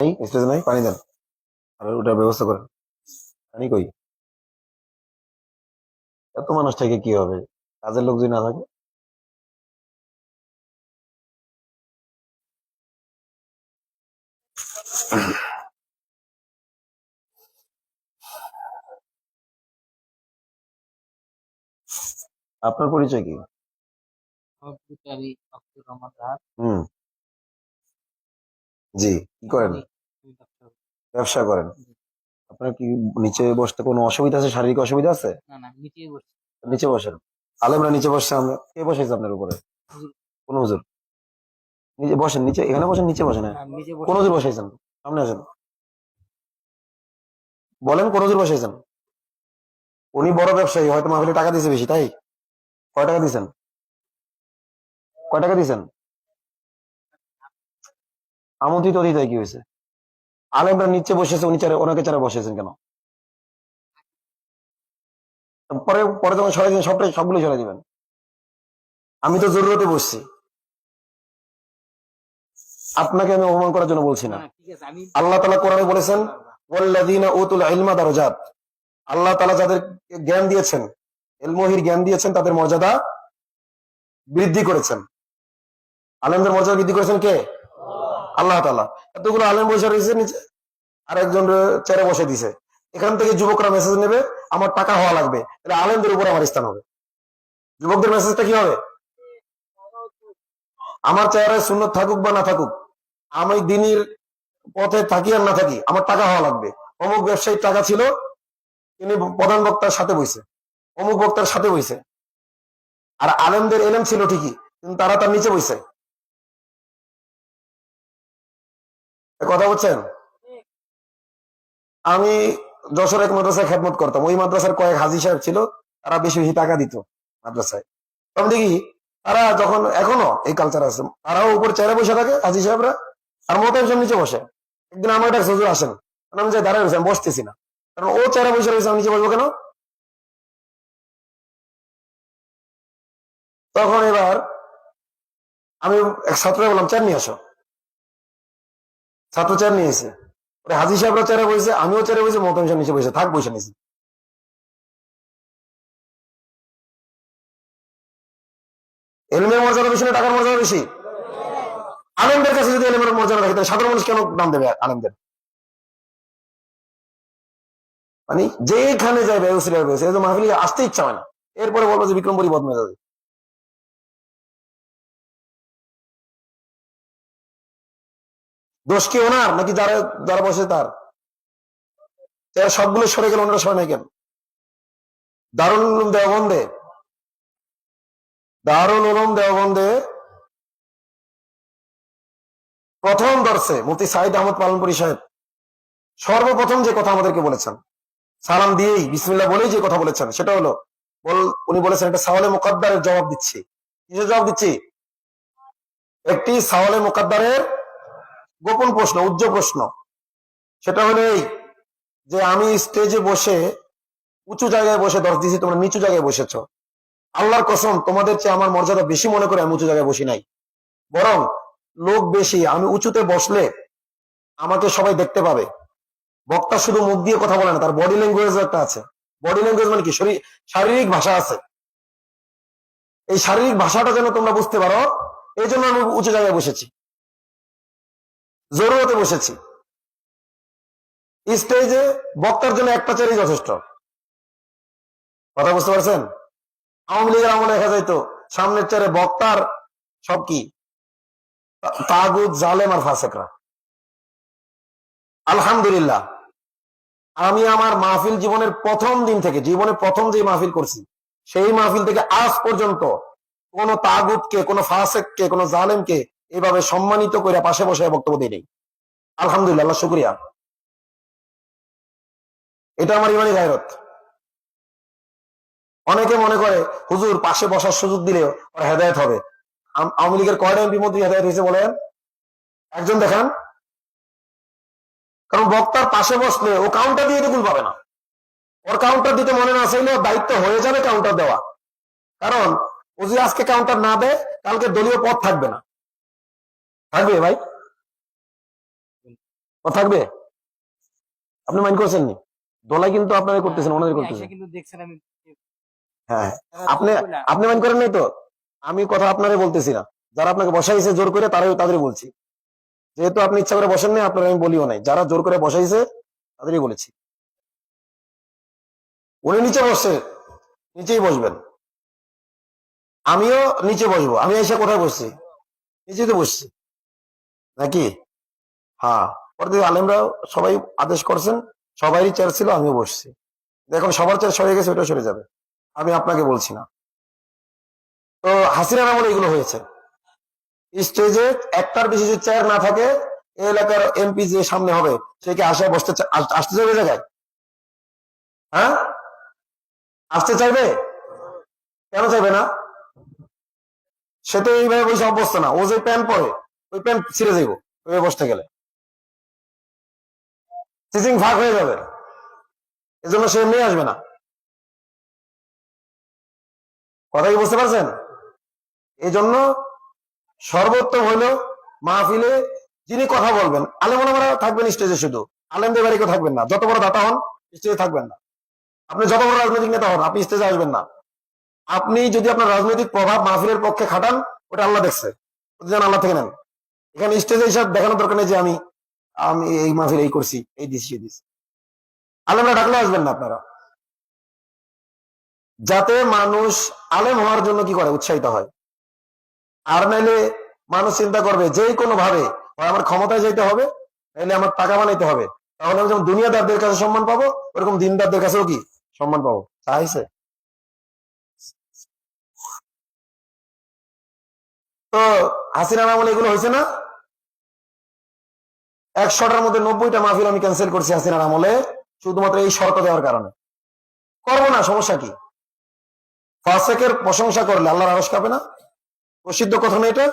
Stage নাই পানি দেন আর ওটার ব্যবস্থা করেন পানি কই? এত মানুষ থেকে কি হবে? কাজের লোক যদি না থাকে আপনার পরিচয় কি? কম্পিউটারি আব্দুর রহমান হুম। জি কি করেন? আমি ব্যবসা করেন। আপনার কি নিচে বসতে কোনো অসুবিধা আছে? শারীরিক অসুবিধা আছে? না না নিচে বসেন। আলেমরা নিচে বসছে আমরা কে বসেছে আপনার উপরে? কোন হুজুর? নিচে বসেন নিচে এখানে বসেন নিচে বসেন। কোন হুজুর বসাইছেন? সামনে আসেন। বলেন কোন হুজুর বসাইছেন? উনি বড় ব্যবসায়ী হয়তো মাহফিলে টাকা দিয়েছে বেশি তাই? কয় টাকা দিয়েছেন? কয় টাকা দিয়েছেন? আমন্ত্রিত অতিথি কি হয়েছে? আলেমরা নিচে বসেছে উনি চারে ওনাকে চারে বসেছেন কেন? পরে পরে যখন সরাই দিবেন সবটাই সবগুলো সরাই দিবেন। আমি তো জরুরতে বসছি। আপনাকে আমি অপমান করার জন্য বলছি না। আল্লাহ তালা কোরআনে বলেছেন আল্লাহ তালা যাদের জ্ঞান দিয়েছেন এলমহির জ্ঞান দিয়েছেন তাদের মর্যাদা বৃদ্ধি করেছেন। আলেমদের মর্যাদা বৃদ্ধি করেছেন কে? আল্লাহ তালা এতগুলো আলেম বসে রয়েছে নিচে আর একজন চেয়ারে বসে দিছে। এখান থেকে যুবকরা মেসেজ নেবে, আমার টাকা হওয়া লাগবে। তাহলে আলেমদের উপর আমার স্থান হবে। যুবকদের মেসেজটা কি হবে? আমার চেয়ারে সুন্নত থাকুক বা না থাকুক, আমি দিনের পথে থাকি আর না থাকি, আমার টাকা হওয়া লাগবে। অমুক ব্যবসায়ীর টাকা ছিল, তিনি প্রধান বক্তার সাথে বইছে। অমুক বক্তার সাথে বইছে। আর আলেমদের এলেম ছিল ঠিকই, কিন্তু তারা তার নিচে বইছে। কথা বলছেন আমি যশোর এক মাদ্রাসায় খেদমত করতাম। ওই মাদ্রাসার কয়েক হাজি সাহেব ছিল, তারা বেশি বেশি টাকা দিত মাদ্রাসায়। তখন দেখি, তারা যখন এখনও এই কালচার আছে, তারাও উপর চেয়ারে বসে থাকে, হাজি সাহেবরা, আর মোতায়েম সাহেব নিচে বসে। একদিন আমার একটা হুজুর আসেন, আমি যাই দাঁড়ায় রয়েছি, আমি বসতেছি না। কারণ ও চেয়ারে বসে রয়েছে, আমি নিচে বসবো কেন? তখন এবার আমি এক ছাত্রকে বললাম, চেয়ার নিয়ে আসো। ছাত্র চেয়ার নিয়ে এসে ওরে হাজি সাহেবরা চেয়ারে বসেছে, আমিও চেয়ারে বসে মোতায়েম সাহেব নিচে বসে থাক বসে নিয়েছি। এলমের মর্যাদা বেশি না টাকার মর্যাদা বেশি? আলেমদের কাছে যদি এলমের মর্যাদা রাখে তাহলে সাধারণ মানুষ কেন নাম দেবে আনন্দের মানে যেখানে যাবে উসিরা রয়েছে এই আসতে ইচ্ছা হয় না। এরপরে বলব যে বিক্রম পরিবদ মেজাজে দোষ কি ওনার? নাকি যারা যারা বসে তার? যারা সবগুলো সরে গেল, ওনারা সরে নাই কেন? দারুল উলুম দেওবন্দে। দারুল উলুম দেওবন্দে প্রথম দর্শে মুফতি সাইদ আহমদ পালনপুরি সাহেব সর্বপ্রথম যে কথা আমাদেরকে বলেছেন, সালাম দিয়েই, বিসমিল্লাহ বলেই যে কথা বলেছেন, সেটা হলো উনি বলেছেন, একটা সাওয়ালে মুকদ্দারের জবাব দিচ্ছি। কিসের জবাব দিচ্ছি? একটি সাওয়ালে মুকদ্দারের গোপন প্রশ্ন উজ্জ্ব প্রশ্ন। সেটা হলো এই যে আমি স্টেজে বসে উঁচু জায়গায় বসে দশ দিয়েছি তোমরা নিচু জায়গায় বসেছ। আল্লাহর কসম, তোমাদের চেয়ে আমার মর্যাদা বেশি মনে করে আমি উঁচু জায়গায় বসি নাই। বরং লোক বেশি, আমি উঁচুতে বসলে আমাকে সবাই দেখতে পাবে। বক্তা শুধু মুখ দিয়ে কথা বলে না, তার বডি ল্যাঙ্গুয়েজ একটা আছে। বডি ল্যাঙ্গুয়েজ মানে কি? শরীর- শারীরিক ভাষা আছে। এই শারীরিক ভাষাটা যেন তোমরা বুঝতে পারো, এই জন্য আমি উঁচু জায়গায় বসেছি। জরুরতে বসেছি। স্টেজে বক্তার জন্য একটা চেয়ারই যথেষ্ট। কথা বুঝতে পারছেন? আওয়ামী লীগের আমলে দেখা যাইতো, সামনের চেয়ারে বক্তার সব কি? তাগুদ জালেম আর ফাসেকরা। আলহামদুলিল্লাহ। আমি আমার মাহফিল জীবনের প্রথম দিন থেকে, জীবনের প্রথম যে মাহফিল করছি, সেই মাহফিল থেকে আজ পর্যন্ত কোন তাগুদকে কোন ফাসেককে, কোন জালেমকে এভাবে সম্মানিত করে পাশে বসে বক্তব্য দিই নেই। আলহামদুলিল্লাহ শুক্রিয়া। এটা আমার ইমানি গায়রত। অনেকে মনে করে, হুজুর, পাশে বসার সুযোগ দিলে ওর হেদায়ত হবে। আওয়ামী লীগের কয়টা এমপি মন্ত্রী হেদায়ত হয়েছে বলেন? একজন দেখান। কারণ বক্তার পাশে বসলে ও কাউন্টার দিয়ে এটুকুল পাবে না। ওর কাউন্টার দিতে মনে না চাইলে দায়িত্ব হয়ে যাবে কাউন্টার দেওয়া। কারণ, ও যদি আজকে কাউন্টার না দেয়, কালকে দলীয় পদ থাকবে না। থাকবে ভাই? থাকবে? আপনি মাইন্ড করছেন নি দোলাই কিন্তু আপনারা করতেছেন ওনাদের করতেছেন। কিন্তু দেখছেন আমি হ্যাঁ আপনি আপনি মাইন্ড করেন নাই তো? আমি কথা আপনারে বলতেছি না। যারা আপনাকে বসাইছে জোর করে তারাই তাদের বলছি। যেহেতু আপনি ইচ্ছা করে বসেন নাই আপনার আমি বলিও নাই। যারা জোর করে বসাইছে তাদেরই বলেছি। উনি নিচে বসছে নিচেই বসবেন। আমিও নিচে বসবো আমি এসে কোথায় বসছি? নিচেই তো বসছি। নাকি? হ্যাঁ। পরে আলেমরা সবাই আদেশ করছেন সবারই চেয়ার ছিল, আমিও বসছি। দেখুন, সবার চেয়ার সরে গেছে ওটা সরে যাবে। আমি আপনাকে বলছি না। তো হাসিনার আমলে এগুলো হয়েছে। স্টেজে একটার বেশি যদি চেয়ার না থাকে এলাকার এমপি যে সামনে হবে, সে কি আশায় বসতে আসতে চাইবে জায়গায়? হ্যাঁ? আসতে চাইবে? কেন চাইবে না? সে তো এইভাবে বসে অভ্যস্ত না। ও যে প্যান্ট পরে ওই প্যান্ট ছিঁড়ে যাইব ওইভাবে বসতে গেলে। সিজিং ভাগ হয়ে যাবে। এজন্য সে এমনি আসবে না। কথা কি বুঝতে পারছেন? এই জন্য সর্বোত্তম হইল মাহফিলে যিনি কথা বলবেন আলেমরা থাকবেন স্টেজে শুধু। আলেমদের বাড়ি কেউ থাকবেন না। যত বড় দাতা হন, স্টেজে থাকবেন না। আপনি যত বড় রাজনৈতিক নেতা হন, আপনি স্টেজে আসবেন না। আপনি যদি আপনার রাজনৈতিক প্রভাব মাহফিলের পক্ষে খাটান, ওটা আল্লাহ দেখছে। যেন আল্লাহ থেকে নেন। এখানে স্টেজে এইসব দেখানোর দরকার নেই যে আমি আমি এই মাহফিল এই করছি, এই দিছি এই দিছি। আলেমরা ডাকলে আসবেন না আপনারা। যাতে মানুষ আলেম হওয়ার জন্য কি করে? উৎসাহিত হয়। আর নাইলে মানুষ চিন্তা করবে যে কোনো ভাবে আমার ক্ষমতায় যেতে হবে, নাইলে আমার টাকা বানাইতে হবে। তাহলে আমি যেমন দুনিয়াদারদের কাছে সম্মান পাবো, ওরকম দিনদারদের কাছেও কি সম্মান পাবো? চাইছে তো হাসিনা আমলে এগুলো হয়েছে না? একশোটার মধ্যে নব্বইটা মাহফিল আমি ক্যান্সেল করছি হাসিনার আমলে, শুধুমাত্র এই শর্ত দেওয়ার কারণে। করব না, সমস্যা কি? ফাসেকের প্রশংসা করলে আল্লাহর আরস কাঁপে না? প্রসিদ্ধ কথা না এটা?